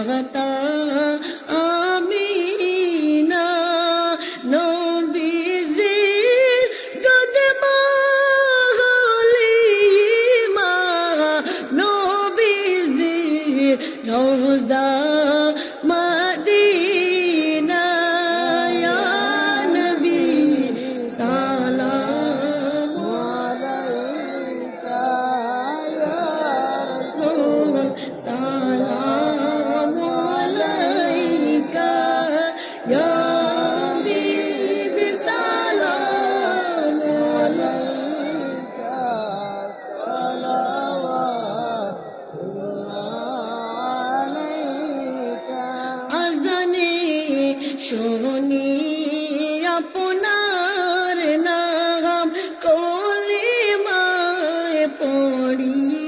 अवतार শুনি আপনা